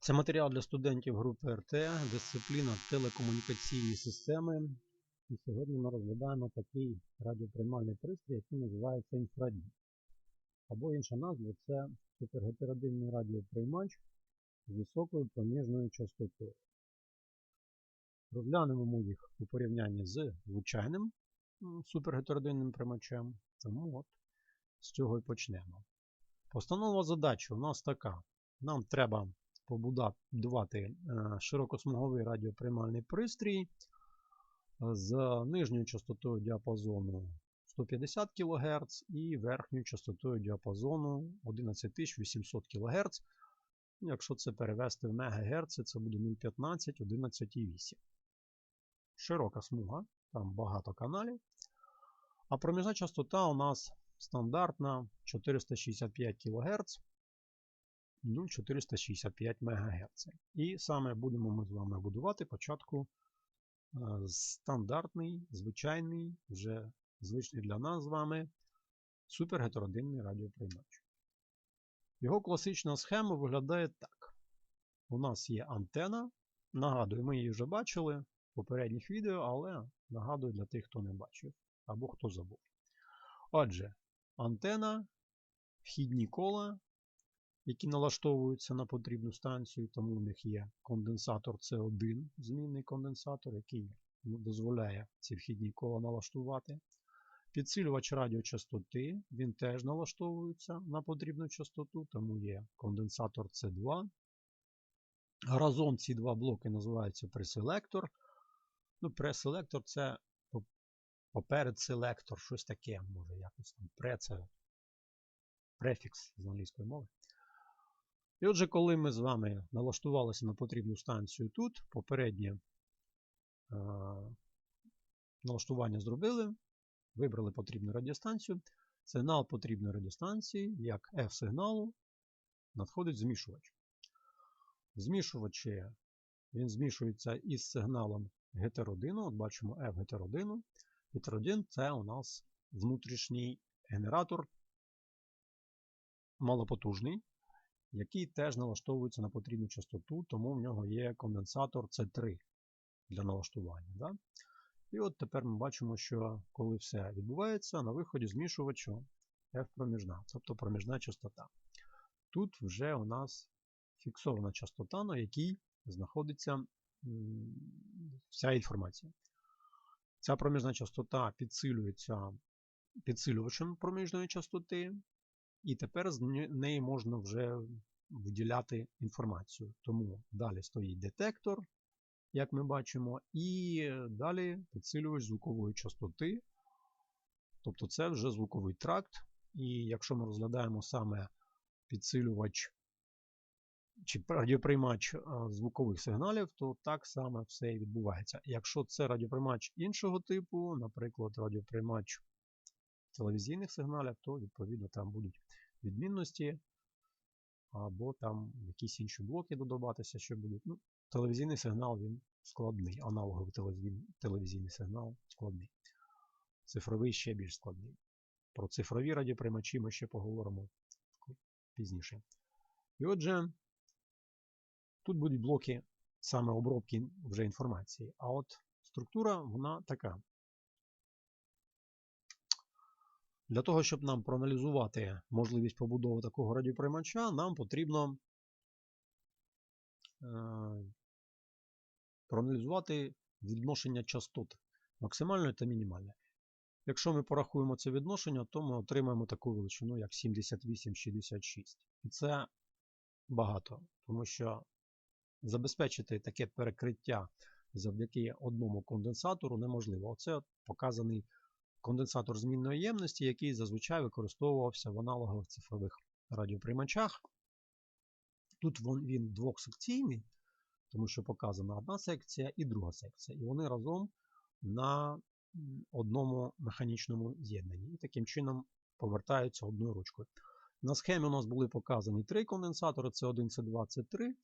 Це матеріал для студентів групи РТ, дисципліна телекомунікаційні системи. І сьогодні ми розглядаємо такий радіоприймальний пристрій, який називається інфрадій. Або інша назва це супергетеродинний радіоприймач з високою проміжною частотою. Розглянемо ми їх у порівнянні з звичайним супергетеродинним приймачем. Тому от з цього і почнемо. Постанова задачі у нас така. Нам треба побудувати е, широкосмуговий радіоприймальний пристрій е, з нижньою частотою діапазону 150 кГц і верхньою частотою діапазону 11800 кГц. Якщо це перевести в МГц, це буде 0,15, 11,8. Широка смуга, там багато каналів. А проміжна частота у нас стандартна 465 кГц. Ну, 465 МГц. І саме будемо ми з вами будувати початку е, стандартний, звичайний, вже звичний для нас з вами супергетеродинний радіоприймач. Його класична схема виглядає так. У нас є антена. Нагадую, ми її вже бачили в попередніх відео, але нагадую для тих, хто не бачив або хто забув. Отже, антена, вхідні кола, які налаштовуються на потрібну станцію, тому у них є конденсатор С1, змінний конденсатор, який дозволяє ці вхідні кола налаштувати. Підсилювач радіочастоти, він теж налаштовується на потрібну частоту, тому є конденсатор С2. Разом ці два блоки називаються преселектор. Ну, Преселектор це поперед селектор, щось таке, може якось там пре це префікс з англійської мови. І отже, коли ми з вами налаштувалися на потрібну станцію тут, попереднє е, налаштування зробили, вибрали потрібну радіостанцію. Сигнал потрібної радіостанції, як F-сигналу, надходить змішувач. В змішувачі він змішується із сигналом гетеродину. От бачимо F гетеродину. Гетеродин це у нас внутрішній генератор малопотужний, який теж налаштовується на потрібну частоту, тому в нього є конденсатор C3 для налаштування. Да? І от тепер ми бачимо, що коли все відбувається, на виході змішувачу F проміжна, тобто проміжна частота. Тут вже у нас фіксована частота, на якій знаходиться вся інформація. Ця проміжна частота підсилюється підсилювачем проміжної частоти, і тепер з неї можна вже виділяти інформацію. Тому далі стоїть детектор, як ми бачимо, і далі підсилювач звукової частоти. Тобто це вже звуковий тракт. І якщо ми розглядаємо саме підсилювач чи радіоприймач звукових сигналів, то так само все і відбувається. Якщо це радіоприймач іншого типу, наприклад, радіоприймач телевізійних сигналів, то відповідно там будуть відмінності, або там якісь інші блоки додаватися, що будуть. Ну, Телевізійний сигнал він складний, аналоговий телевізійний сигнал складний. Цифровий ще більш складний. Про цифрові радіоприймачі ми ще поговоримо пізніше. І отже, тут будуть блоки саме обробки вже інформації. А от структура вона така. Для того, щоб нам проаналізувати можливість побудови такого радіоприймача, нам потрібно е, проаналізувати відношення частот максимальне та мінімальне. Якщо ми порахуємо це відношення, то ми отримаємо таку величину, як 78-66. І це багато, тому що забезпечити таке перекриття завдяки одному конденсатору неможливо. Оце показаний конденсатор змінної ємності, який зазвичай використовувався в аналогових цифрових радіоприймачах. Тут він двохсекційний, тому що показана одна секція і друга секція. І вони разом на одному механічному з'єднанні. І таким чином повертаються одною ручкою. На схемі у нас були показані три конденсатори: c 1 c 2 c 3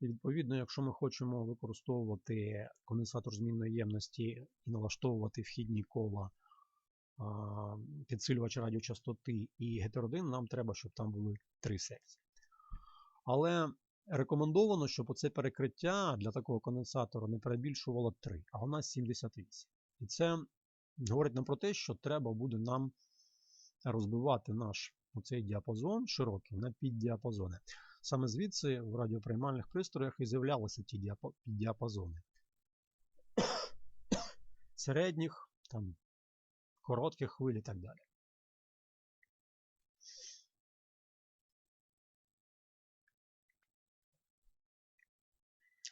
І відповідно, якщо ми хочемо використовувати конденсатор змінної ємності і налаштовувати вхідні кола підсилювач радіочастоти і гетеродин, нам треба, щоб там були три секції. Але рекомендовано, щоб оце перекриття для такого конденсатора не перебільшувало 3, а у нас 78. І це говорить нам про те, що треба буде нам розбивати наш оцей діапазон широкий на піддіапазони. Саме звідси в радіоприймальних пристроях і з'являлися ті діапа- піддіапазони. Середніх, там, коротких хвиль і так далі.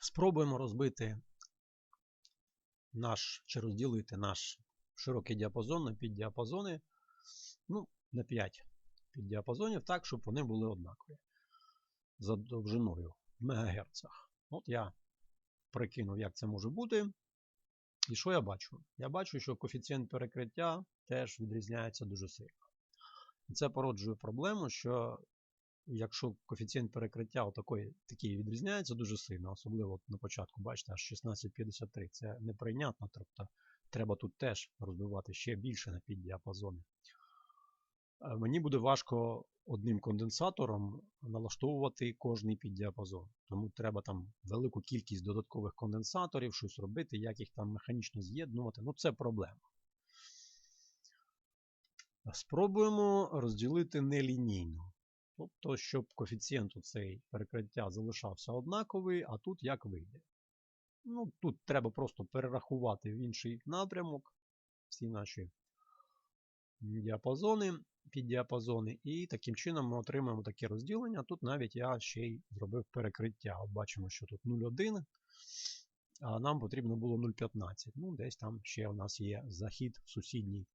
Спробуємо розбити наш чи розділити наш широкий діапазон на піддіапазони, ну, на 5 піддіапазонів так, щоб вони були однакові за довжиною в мегагерцах. От я прикинув, як це може бути. І що я бачу? Я бачу, що коефіцієнт перекриття теж відрізняється дуже сильно. І це породжує проблему, що якщо коефіцієнт перекриття отакої, такий відрізняється дуже сильно, особливо на початку, бачите, аж 1653, це неприйнятно, тобто треба тут теж розбивати ще більше на піддіапазони. Е, Мені буде важко одним конденсатором налаштовувати кожний піддіапазон. Тому треба там велику кількість додаткових конденсаторів, щось робити, як їх там механічно з'єднувати. Ну, це проблема. Спробуємо розділити нелінійно. Тобто, щоб коефіцієнт цей перекриття залишався однаковий, а тут як вийде. Ну, Тут треба просто перерахувати в інший напрямок всі наші діапазони, піддіапазони, і таким чином ми отримаємо таке розділення. Тут навіть я ще й зробив перекриття. От бачимо, що тут 0,1, а нам потрібно було 0,15. Ну, десь там ще у нас є захід сусідній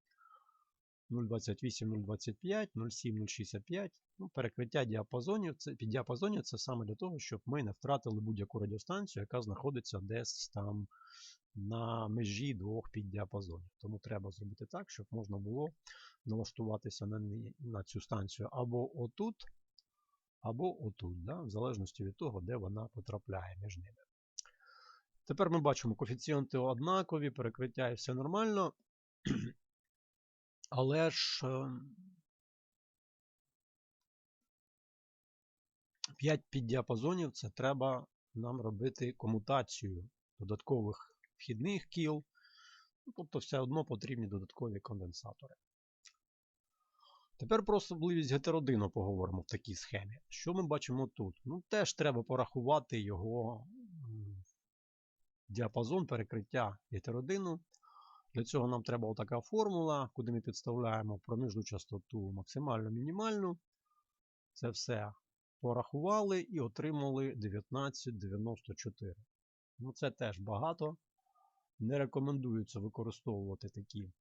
0,28, 0,25, 0,7, 0,65. Ну, перекриття діапазонів, це, піддіапазонів це саме для того, щоб ми не втратили будь-яку радіостанцію, яка знаходиться десь там на межі двох піддіапазонів. Тому треба зробити так, щоб можна було налаштуватися на, на цю станцію або отут, або отут, да? в залежності від того, де вона потрапляє між ними. Тепер ми бачимо коефіцієнти однакові, перекриття і все нормально. Але ж е, 5 піддіапазонів це треба нам робити комутацію додаткових вхідних кіл. Ну, Тобто все одно потрібні додаткові конденсатори. Тепер про особливість гетеродину поговоримо в такій схемі. Що ми бачимо тут? Ну, теж треба порахувати його діапазон перекриття гетеродину. Для цього нам треба отака формула, куди ми підставляємо проміжну частоту максимальну мінімальну. Це все порахували і отримали 1994. Ну, це теж багато. Не рекомендується використовувати такі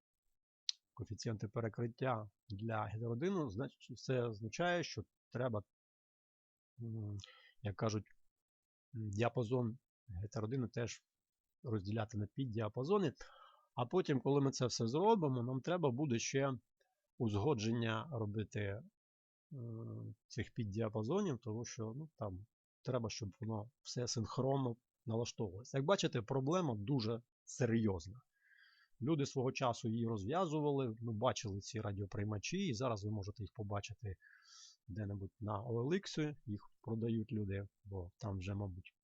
коефіцієнти перекриття для гетеродину. Значить, Це означає, що треба, як кажуть, діапазон гетеродину теж розділяти на піддіапазони. А потім, коли ми це все зробимо, нам треба буде ще узгодження робити цих піддіапазонів, тому що ну, там треба, щоб воно все синхронно налаштовувалося. Як бачите, проблема дуже серйозна. Люди свого часу її розв'язували, ми бачили ці радіоприймачі, і зараз ви можете їх побачити де-небудь на OLX, їх продають люди, бо там вже, мабуть,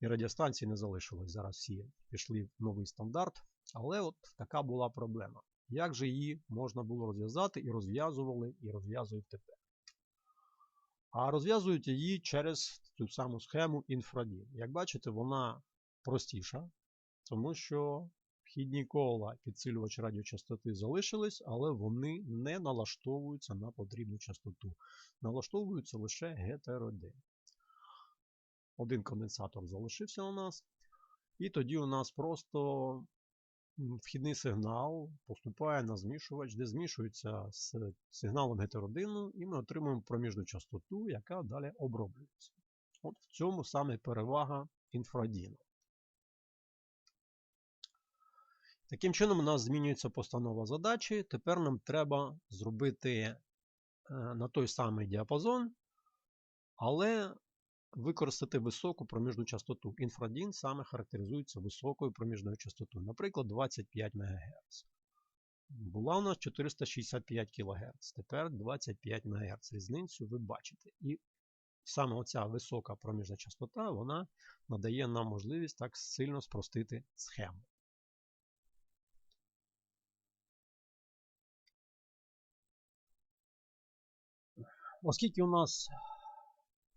і радіостанцій не залишилось. Зараз всі пішли в новий стандарт. Але от така була проблема. Як же її можна було розв'язати і розв'язували, і розв'язують тепер? А розв'язують її через цю саму схему інфрадін. Як бачите, вона простіша, тому що вхідні кола підсилювач радіочастоти залишились, але вони не налаштовуються на потрібну частоту. Налаштовуються лише гетеродин. Один конденсатор залишився у нас. І тоді у нас просто вхідний сигнал поступає на змішувач, де змішується з сигналом гетеродину, і ми отримуємо проміжну частоту, яка далі оброблюється. От в цьому саме перевага інфрадіну. Таким чином, у нас змінюється постанова задачі. Тепер нам треба зробити е, на той самий діапазон, але використати високу проміжну частоту. Інфрадін саме характеризується високою проміжною частотою, наприклад, 25 МГц. Була у нас 465 кГц, тепер 25 МГц. Різницю ви бачите. І саме оця висока проміжна частота, вона надає нам можливість так сильно спростити схему. Оскільки у нас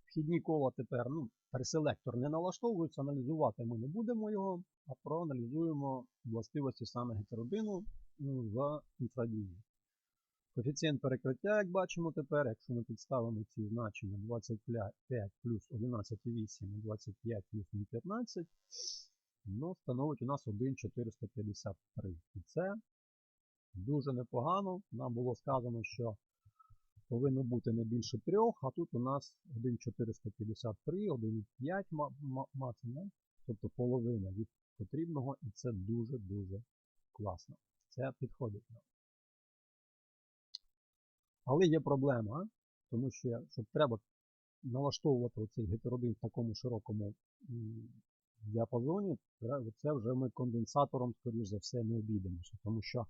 вхідні кола тепер, ну, переселектор не налаштовується, аналізувати ми не будемо його, а проаналізуємо властивості саме гетеродину ну, в інфрадіні. Коефіцієнт перекриття, як бачимо тепер, якщо ми підставимо ці значення 25 плюс 11,8 і 25 плюс 0,15, ну, становить у нас 1,453. І це дуже непогано. Нам було сказано, що повинно бути не більше 3, а тут у нас 1,453, 1,5 максимум, тобто половина від потрібного, і це дуже-дуже класно. Це підходить нам. Але є проблема, тому що щоб треба налаштовувати оцей гетеродин в такому широкому діапазоні, це вже ми конденсатором, скоріш за все, не обійдемося. Тому що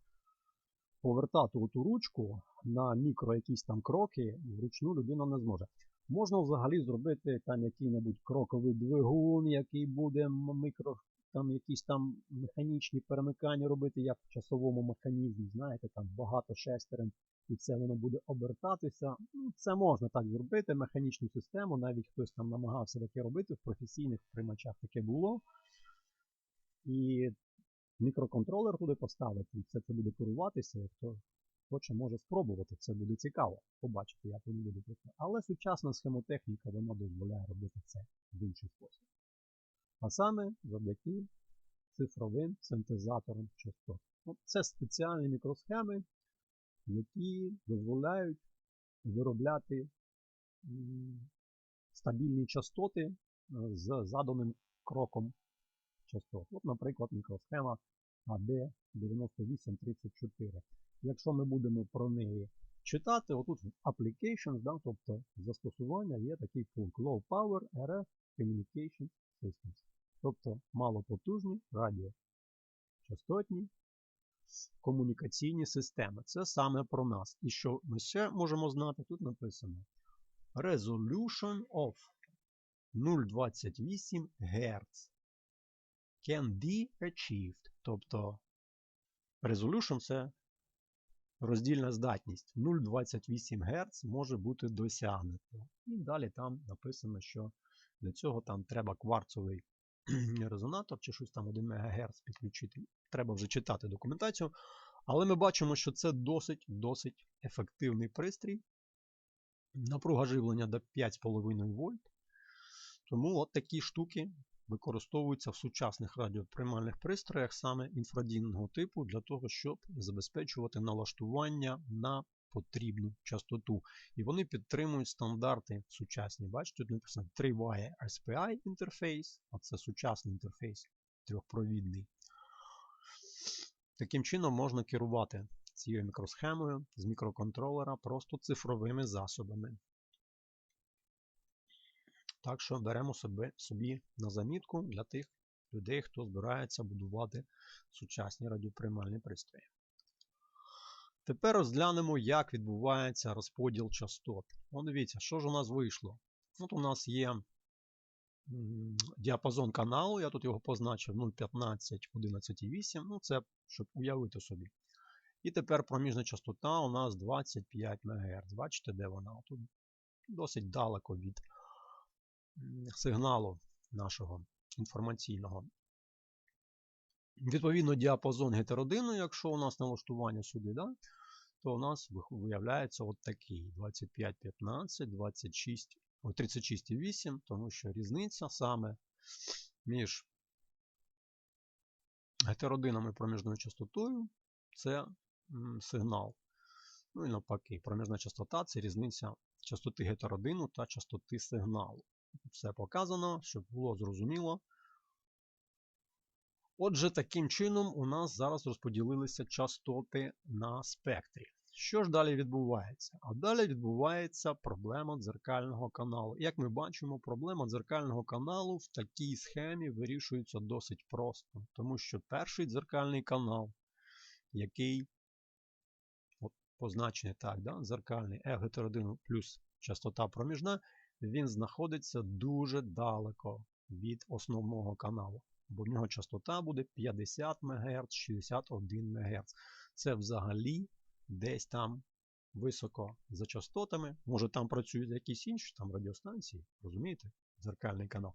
повертати оту ручку на мікро якісь там кроки вручну людина не зможе. Можна взагалі зробити там який-небудь кроковий двигун, який буде микро, там якісь там механічні перемикання робити, як в часовому механізмі, знаєте, там багато шестерень, і це воно буде обертатися. Ну, Це можна так зробити, механічну систему, навіть хтось там намагався таке робити, в професійних приймачах таке було. І мікроконтролер туди поставити, і все це буде керуватися. І хто хоче, може спробувати. Це буде цікаво побачити, як воно буде працювати. Але сучасна схемотехніка вона дозволяє робити це в інший спосіб. А саме завдяки цифровим синтезаторам частот. Ну, Це спеціальні мікросхеми, які дозволяють виробляти стабільні частоти е, з заданим кроком частот. От, наприклад, мікросхема AD9834. Якщо ми будемо про неї читати, отут Applications, да, тобто застосування є такий пункт Low Power RF Communication Systems. Тобто малопотужні радіочастотні комунікаційні системи. Це саме про нас. І що ми ще можемо знати, тут написано Resolution of 0,28 Гц can be achieved. Тобто resolution це роздільна здатність. 0,28 Гц може бути досягнуто. І далі там написано, що для цього там треба кварцовий резонатор чи щось там 1 МГц підключити. Треба вже читати документацію. Але ми бачимо, що це досить-досить ефективний пристрій. Напруга живлення до 5,5 вольт. Тому от такі штуки використовуються в сучасних радіоприймальних пристроях саме інфрадійного типу для того, щоб забезпечувати налаштування на потрібну частоту. І вони підтримують стандарти сучасні. Бачите, тут написано 3 SPI інтерфейс, а це сучасний інтерфейс трьохпровідний. Таким чином можна керувати цією мікросхемою з мікроконтролера просто цифровими засобами. Так що беремо собі, собі на замітку для тих людей, хто збирається будувати сучасні радіоприймальні пристрої. Тепер розглянемо, як відбувається розподіл частот. О, дивіться, що ж у нас вийшло. От у нас є діапазон каналу, я тут його позначив 0,15, 11,8. Ну, це щоб уявити собі. І тепер проміжна частота у нас 25 МГц. Бачите, де вона? Тут досить далеко від сигналу нашого інформаційного. Відповідно, діапазон гетеродину, якщо у нас налаштування сюди, да, то у нас виявляється от такий 25-15, 26, 36,8, тому що різниця саме між гетеродином і проміжною частотою це сигнал. Ну і навпаки, проміжна частота це різниця частоти гетеродину та частоти сигналу. Все показано, щоб було зрозуміло. Отже, таким чином у нас зараз розподілилися частоти на спектрі. Що ж далі відбувається? А далі відбувається проблема дзеркального каналу. Як ми бачимо, проблема дзеркального каналу в такій схемі вирішується досить просто, тому що перший дзеркальний канал, який от, позначений так, да, дзеркальний F1 плюс частота проміжна, він знаходиться дуже далеко від основного каналу, бо в нього частота буде 50 МГц, 61 МГц. Це взагалі десь там високо за частотами. Може там працюють якісь інші там радіостанції, розумієте? Дзеркальний канал.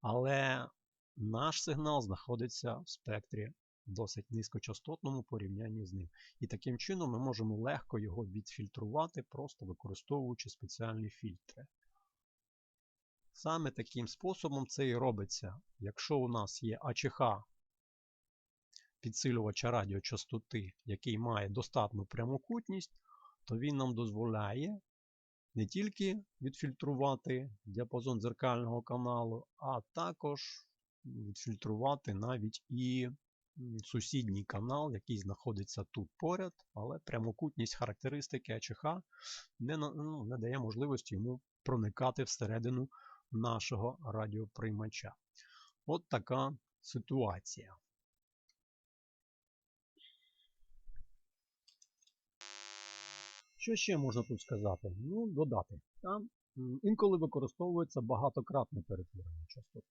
Але наш сигнал знаходиться в спектрі досить низькочастотному порівнянні з ним. І таким чином ми можемо легко його відфільтрувати, просто використовуючи спеціальні фільтри. Саме таким способом це і робиться. Якщо у нас є АЧХ підсилювача радіочастоти, який має достатню прямокутність, то він нам дозволяє не тільки відфільтрувати діапазон дзеркального каналу, а також відфільтрувати навіть і сусідній канал, який знаходиться тут поряд, але прямокутність характеристики АЧХ не, ну, не дає можливості йому проникати всередину нашого радіоприймача. От така ситуація. Що ще можна тут сказати? Ну, додати. Там інколи використовується багатократне перетворення частоти.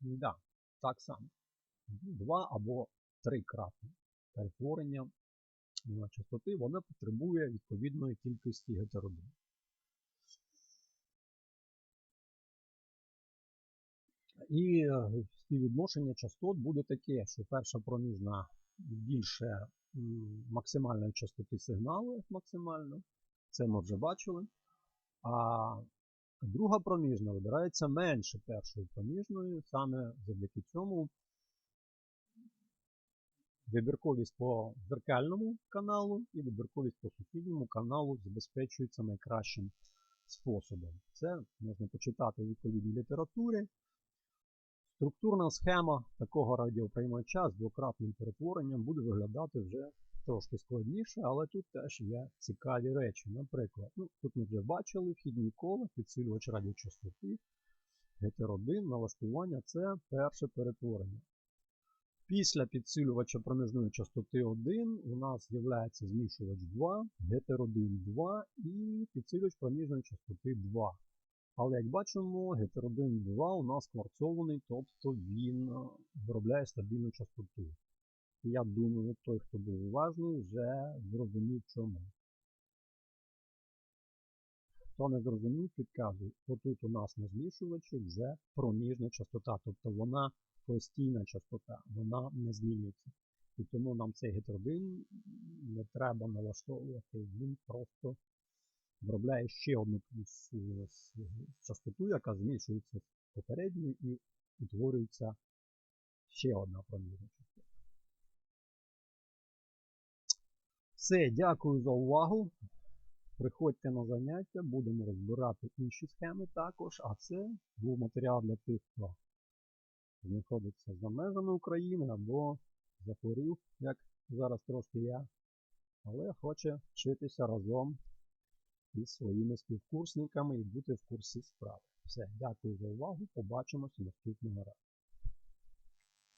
Да, так само. Два або трикратне перетворення частоти, воно потребує відповідної кількості гетеродинів. І е, співвідношення частот буде таке, що перша проміжна більше максимальної частоти сигналу максимально, це ми вже бачили. А друга проміжна вибирається менше першої проміжної, саме завдяки цьому вибірковість по дзеркальному каналу і вибірковість по сусідньому каналу забезпечується найкращим способом. Це можна почитати у відповідній літературі. Структурна схема такого радіоприймача з двократним перетворенням буде виглядати вже трошки складніше, але тут теж є цікаві речі. Наприклад, ну, тут ми вже бачили вхідні кола, підсилювач радіочастоти, гетеродин, налаштування це перше перетворення. Після підсилювача проміжної частоти 1 у нас з'являється змішувач 2, гетеродин 2 і підсилювач проміжної частоти 2. Але як бачимо, гетеродин 2 у нас кварцований, тобто він е, виробляє стабільну частоту. Я думаю, той, хто був уважний, вже зрозумів чому. Хто не зрозумів, підказує, отут у нас на змішувачі вже проміжна частота, тобто вона постійна частота, вона не змінюється. І тому нам цей гетеродин не треба налаштовувати, він просто виробляє ще одну частоту, яка змішується з попередньою і утворюється ще одна проміжна частота. Все, дякую за увагу. Приходьте на заняття, будемо розбирати інші схеми також, а це був матеріал для тих, хто знаходиться за межами України або захворів, як зараз трошки я, але хоче вчитися разом із своїми співкурсниками і бути в курсі справи. Все, дякую за увагу. Побачимося наступного разу.